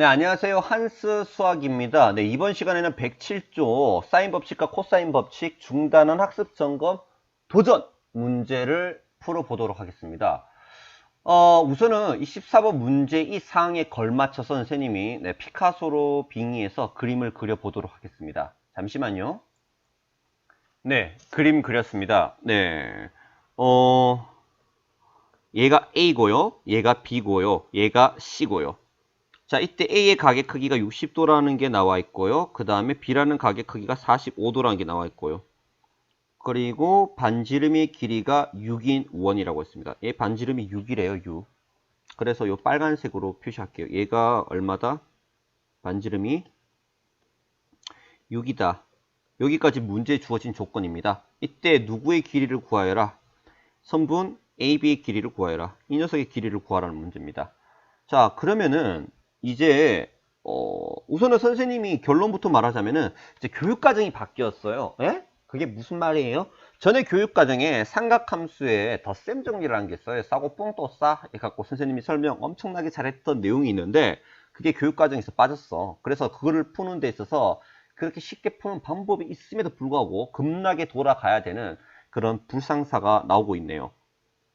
네, 안녕하세요. 한스 수학입니다. 네, 이번 시간에는 107조 사인 법칙과 코사인 법칙 중단원 학습 점검 도전 문제를 풀어 보도록 하겠습니다. 어, 우선은 이 14번 문제 이 사항에 걸맞춰서 선생님이 네, 피카소로 빙의해서 그림을 그려 보도록 하겠습니다. 잠시만요. 네, 그림 그렸습니다. 네, 어, 얘가 A고요, 얘가 B고요, 얘가 C고요. 자, 이때 A의 가게 크기가 60도라는 게 나와 있고요. 그 다음에 B라는 가게 크기가 45도라는 게 나와 있고요. 그리고 반지름의 길이가 6인 원이라고 했습니다. 얘 반지름이 6이래요, 6. 그래서 요 빨간색으로 표시할게요. 얘가 얼마다? 반지름이 6이다. 여기까지 문제에 주어진 조건입니다. 이때 누구의 길이를 구하여라? 선분 AB의 길이를 구하여라. 이 녀석의 길이를 구하라는 문제입니다. 자, 그러면은 이제 어, 우선은 선생님이 결론부터 말하자면은 이제 교육과정이 바뀌었어요. 예? 그게 무슨 말이에요? 전에 교육과정에 삼각함수에 덧셈 정리라는 게 있어요. 싸고 뿡또 싸. 해갖고 선생님이 설명 엄청나게 잘했던 내용이 있는데 그게 교육과정에서 빠졌어. 그래서 그거를 푸는 데 있어서 그렇게 쉽게 푸는 방법이 있음에도 불구하고 급락에 돌아가야 되는 그런 불상사가 나오고 있네요.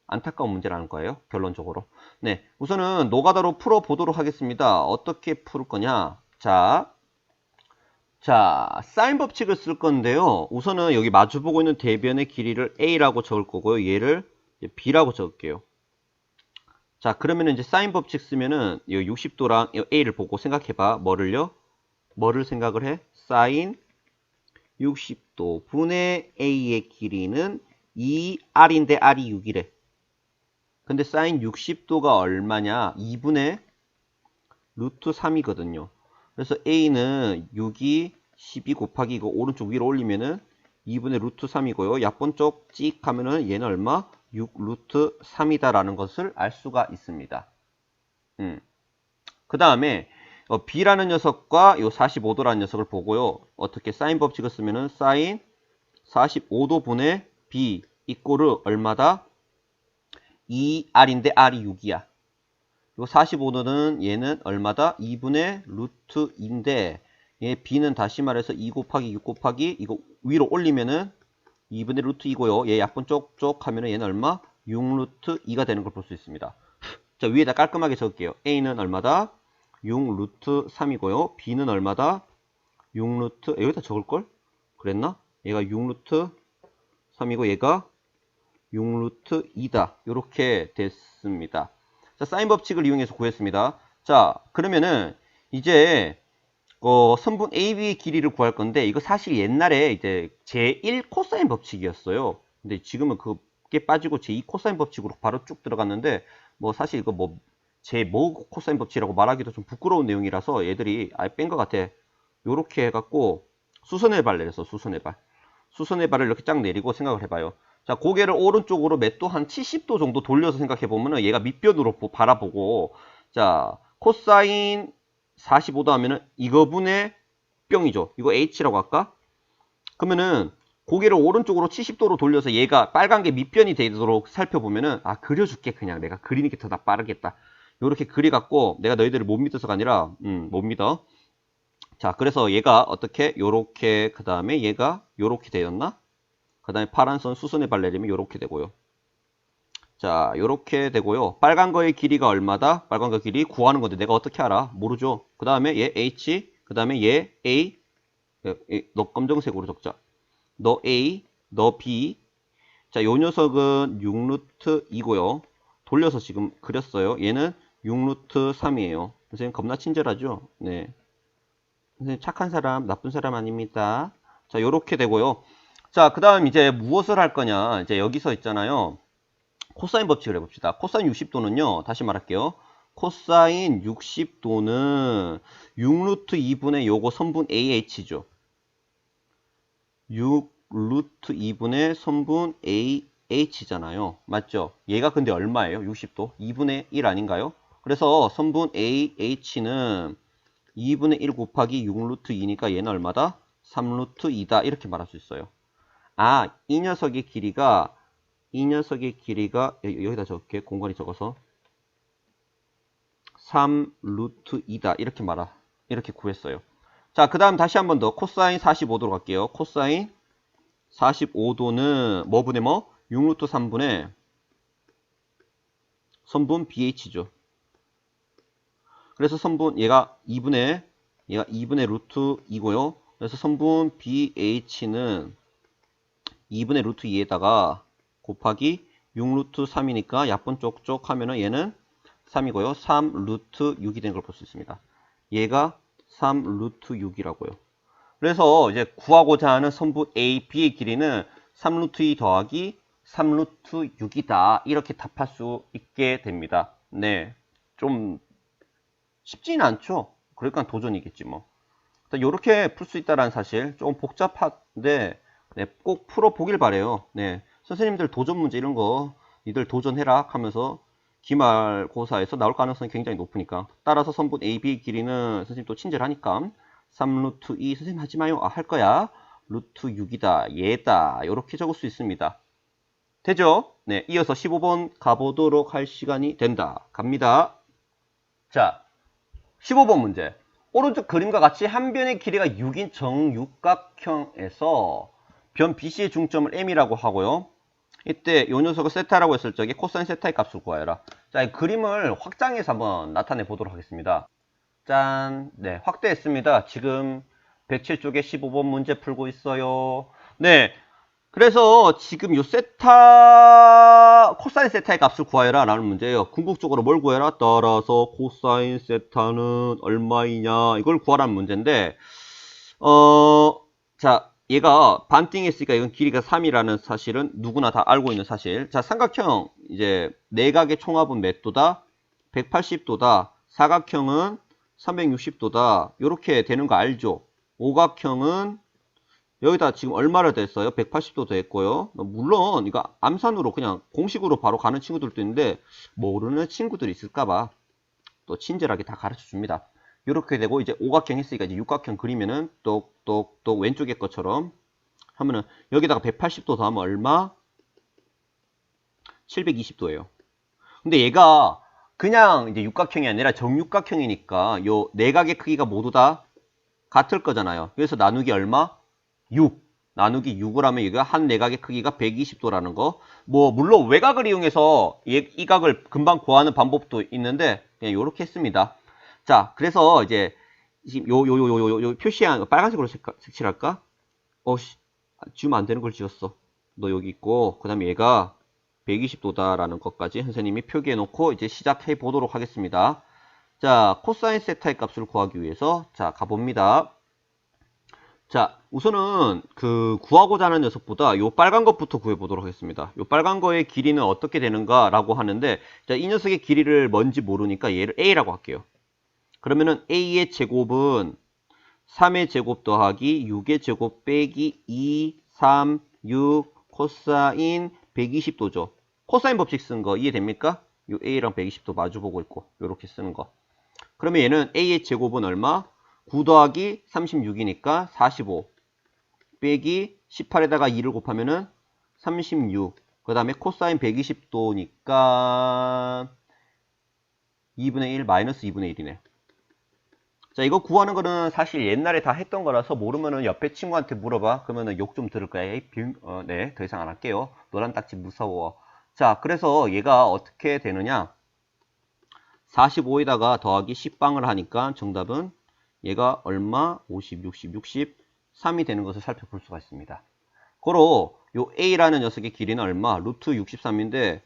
안타까운 문제라는 거예요. 결론적으로. 네. 우선은 노가다로 풀어 보도록 하겠습니다. 어떻게 풀 거냐. 자. 자, 사인 법칙을 쓸 건데요. 우선은 여기 마주 보고 있는 대변의 길이를 A라고 적을 거고요. 얘를 B라고 적을게요. 자, 그러면 이제 사인 법칙 쓰면은 이 60도랑 A를 보고 생각해 봐. 뭐를요? 뭐를 생각을 해? 사인 60도 분의 A의 길이는 2R인데 R이 6이래. 근데 사인 60도가 얼마냐? 2분의 루트 3이거든요. 그래서 A는 6이 12 곱하기 이거 오른쪽 위로 올리면은 2분의 루트 3이고요. 약분 쪽 찍 하면은 얘는 얼마? 6 루트 3이다라는 것을 알 수가 있습니다. 음. 그 다음에 어, B라는 녀석과 요 45도라는 녀석을 보고요. 어떻게 사인 법칙을 쓰면은 사인 45도 분의 B 이꼬르 얼마다? 2R인데 R이 6이야. 요 45도는 얘는 얼마다? 2분의 루트 2인데 얘 B는 다시 말해서 2 곱하기 6 곱하기 이거 위로 올리면은 2분의 루트 2고요. 얘 약분 쪽쪽 하면은 얘는 얼마? 6 루트 2가 되는 걸 볼 수 있습니다. 자 위에다 깔끔하게 적을게요. A는 얼마다? 6 루트 3이고요. B는 얼마다? 6 루트 여기다 적을걸? 그랬나? 얘가 6 루트 3이고 얘가 6루트 2다. 이렇게 됐습니다. 자, 사인 법칙을 이용해서 구했습니다. 자, 그러면은 이제 어, 선분 AB의 길이를 구할 건데 이거 사실 옛날에 이제 제1 코사인 법칙이었어요. 근데 지금은 그게 빠지고 제2 코사인 법칙으로 바로 쭉 들어갔는데 뭐 사실 이거 뭐 제뭐 코사인 법칙이라고 말하기도 좀 부끄러운 내용이라서 얘들이 아예 뺀 것 같아. 요렇게 해갖고 수선의 발 내렸어. 수선의 발. 수선의 발을 이렇게 쫙 내리고 생각을 해봐요. 자, 고개를 오른쪽으로 몇도한 70도 정도 돌려서 생각해 보면은 얘가 밑변으로 바라보고 자, 코사인 45도 하면은 이거분의 뿅이죠. 이거 h라고 할까? 그러면은 고개를 오른쪽으로 70도로 돌려서 얘가 빨간 게 밑변이 되도록 살펴보면은 아 그려 줄게 그냥 내가 그리는 게더 빠르겠다. 요렇게 그리 갖고 내가 너희들을 못 믿어서가 아니라 음, 못 믿어. 자 그래서 얘가 어떻게 요렇게 그 다음에 얘가 요렇게 되었나? 그 다음에 파란 선 수선의 발 내리면 이렇게 되고요. 자, 이렇게 되고요. 빨간 거의 길이가 얼마다? 빨간 거 길이 구하는 건데 내가 어떻게 알아? 모르죠. 그 다음에 얘 H, 그 다음에 얘 A, 너 검정색으로 적자. 너 A, 너 B. 자, 요 녀석은 6루트 2고요. 돌려서 지금 그렸어요. 얘는 6루트 3이에요. 선생님 겁나 친절하죠? 네. 선생님 착한 사람, 나쁜 사람 아닙니다. 자, 요렇게 되고요. 자, 그 다음 이제 무엇을 할 거냐. 이제 여기서 있잖아요. 코사인 법칙을 해봅시다. 코사인 60도는요. 다시 말할게요. 코사인 60도는 6루트 2분의 요거 선분 AH죠. 6루트 2분의 선분 AH잖아요. 맞죠? 얘가 근데 얼마예요? 60도? 2분의 1 아닌가요? 그래서 선분 AH는 2분의 1 곱하기 6루트 2니까 얘는 얼마다? 3루트 2다. 이렇게 말할 수 있어요. 아, 이 녀석의 길이가 이 녀석의 길이가 여기다 적을게 공간이 적어서 3 루트 2다. 이렇게 말아. 이렇게 구했어요. 자, 그 다음 다시 한 번 더 코사인 45도로 갈게요. 코사인 45도는 뭐분의 뭐? 6루트 3분의 선분 BH죠. 그래서 선분 얘가 2분의 얘가 2분의 루트 2고요. 그래서 선분 BH는 2분의 루트 2에다가 곱하기 6 루트 3이니까 약분 쪽쪽 하면은 얘는 3이고요. 3 루트 6이 된 걸 볼 수 있습니다. 얘가 3 루트 6이라고요. 그래서 이제 구하고자 하는 선분 A, B의 길이는 3 루트 2 더하기 3 루트 6이다. 이렇게 답할 수 있게 됩니다. 네. 좀 쉽지는 않죠. 그러니까 도전이겠지 뭐. 이렇게 풀 수 있다는 사실 좀 복잡한데 네, 꼭 풀어보길 바래요. 네. 선생님들 도전 문제 이런 거 니들 도전해라 하면서 기말고사에서 나올 가능성이 굉장히 높으니까 따라서 선분 AB 길이는 선생님 또 친절하니까 3루트 2 선생님 하지 마요. 아, 할 거야. 루트 6이다. 얘다. 이렇게 적을 수 있습니다. 되죠? 네, 이어서 15번 가보도록 할 시간이 된다. 갑니다. 자, 15번 문제. 오른쪽 그림과 같이 한 변의 길이가 6인 정육각형에서 변 BC의 중점을 M이라고 하고요. 이때 요 녀석을 세타라고 했을 적에 코사인 세타의 값을 구하여라. 자, 이 그림을 확장해서 한번 나타내 보도록 하겠습니다. 짠. 네, 확대했습니다. 지금 107쪽에 15번 문제 풀고 있어요. 네. 그래서 지금 요 세타, 코사인 세타의 값을 구하여라 라는 문제예요. 궁극적으로 뭘 구해라? 따라서 코사인 세타는 얼마이냐 이걸 구하라는 문제인데 어, 자, 얘가 반띵했으니까 이건 길이가 3이라는 사실은 누구나 다 알고 있는 사실. 자, 삼각형 이제 내각의 총합은 몇 도다? 180도다. 사각형은 360도다. 이렇게 되는 거 알죠? 오각형은 여기다 지금 얼마를 됐어요? 180도 됐고요. 물론 이거 암산으로 그냥 공식으로 바로 가는 친구들도 있는데 모르는 친구들이 있을까봐 또 친절하게 다 가르쳐 줍니다. 이렇게 되고 이제 오각형 했으니까 이제 육각형 그리면은 똑똑똑 왼쪽의 것처럼 하면은 여기다가 180도 더하면 얼마? 720도예요. 근데 얘가 그냥 이제 육각형이 아니라 정육각형이니까 요 내각의 크기가 모두 다 같을 거잖아요. 그래서 나누기 얼마? 6. 나누기 6을 하면 이거 한 내각의 크기가 120도라는 거. 뭐 물론 외곽을 이용해서 이 각을 금방 구하는 방법도 있는데 그냥 이렇게 했습니다. 자, 그래서 이제 지금 요 요 요 요 요 요 표시한 빨간색으로 색칠할까? 어 씨, 지우면 안 되는 걸 지웠어. 너 여기 있고 그 다음에 얘가 120도다라는 것까지 선생님이 표기해 놓고 이제 시작해 보도록 하겠습니다. 자, 코사인 세타의 값을 구하기 위해서 자, 가봅니다. 자, 우선은 그 구하고자 하는 녀석보다 요 빨간 것부터 구해 보도록 하겠습니다. 요 빨간 거의 길이는 어떻게 되는가라고 하는데 자, 이 녀석의 길이를 뭔지 모르니까 얘를 A라고 할게요. 그러면은 A의 제곱은 3의 제곱 더하기 6의 제곱 빼기 2, 3, 6 코사인 120도죠. 코사인 법칙 쓴 거 이해됩니까? 요 A랑 120도 마주보고 있고 요렇게 쓰는 거. 그러면 얘는 A의 제곱은 얼마? 9 더하기 36이니까 45 빼기 18에다가 2를 곱하면은 36. 그 다음에 코사인 120도니까 2분의 1 마이너스 2분의 1이네. 자, 이거 구하는 거는 사실 옛날에 다 했던 거라서 모르면은 옆에 친구한테 물어봐. 그러면은 욕 좀 들을 거야. 어, 네, 더 이상 안 할게요. 노란 딱지 무서워. 자, 그래서 얘가 어떻게 되느냐? 45에다가 더하기 10방을 하니까 정답은 얘가 얼마? 50, 60, 60, 3이 되는 것을 살펴볼 수가 있습니다. 고로 요 A라는 녀석의 길이는 얼마? 루트 63인데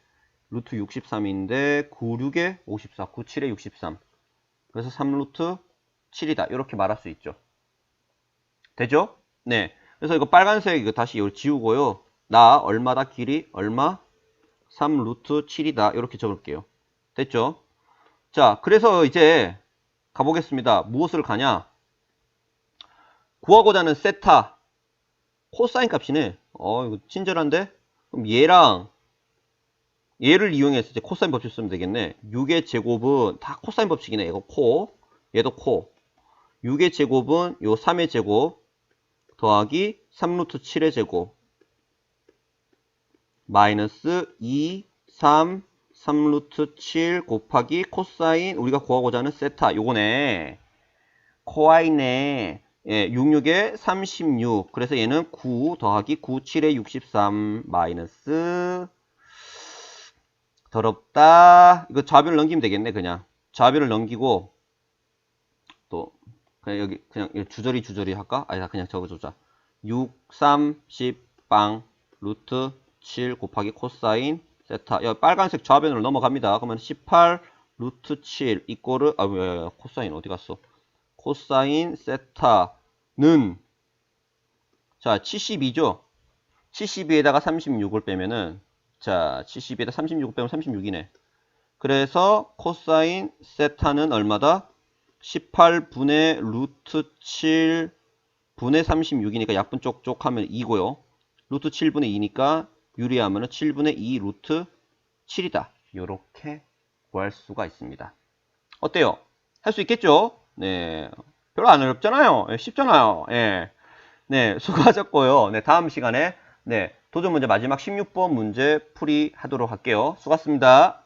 루트 63인데 9, 6에 54, 9, 7에 63. 그래서 3루트 7이다. 이렇게 말할 수 있죠. 되죠? 네. 그래서 이거 빨간색 이거 다시 이걸 지우고요. 나 얼마다 길이? 얼마? 3 루트 7이다. 이렇게 적을게요. 됐죠? 자, 그래서 이제 가보겠습니다. 무엇을 가냐? 구하고자 하는 세타 코사인 값이네. 어, 이거 친절한데? 그럼 얘랑 얘를 이용해서 이제 코사인 법칙 쓰면 되겠네. 6의 제곱은 다 코사인 법칙이네. 이거 코, 얘도 코. 6의 제곱은 요 3의 제곱 더하기 3루트 7의 제곱 마이너스 2, 3, 3루트 7 곱하기 코사인 우리가 구하고자 하는 세타 요거네. 코아이네. 예, 66에 36. 그래서 얘는 9 더하기 9, 7에 63 마이너스 더럽다. 이거 좌변을 넘기면 되겠네, 그냥. 좌변을 넘기고 또 그냥 여기 그냥 이 주저리 주저리 할까? 아니다 그냥 적어주자. 6, 3, 10, 빵 루트 7 곱하기 코사인 세타. 야, 빨간색 좌변으로 넘어갑니다. 그러면 18 루트 7 이꼬르 아 뭐야 코사인 어디 갔어? 코사인 세타는 자 72죠? 72에다가 36을 빼면은 자 72에다 36을 빼면 36이네. 그래서 코사인 세타는 얼마다? 18분의 루트 7 분의 36이니까 약분 쪽쪽 하면 2고요. 루트 7분의 2니까 유리하면 7분의 2 루트 7이다. 이렇게 구할 수가 있습니다. 어때요? 할 수 있겠죠? 네. 별로 안 어렵잖아요. 예, 쉽잖아요. 예. 네, 수고하셨고요. 네, 다음 시간에 네, 도전 문제 마지막 16번 문제 풀이 하도록 할게요. 수고하셨습니다.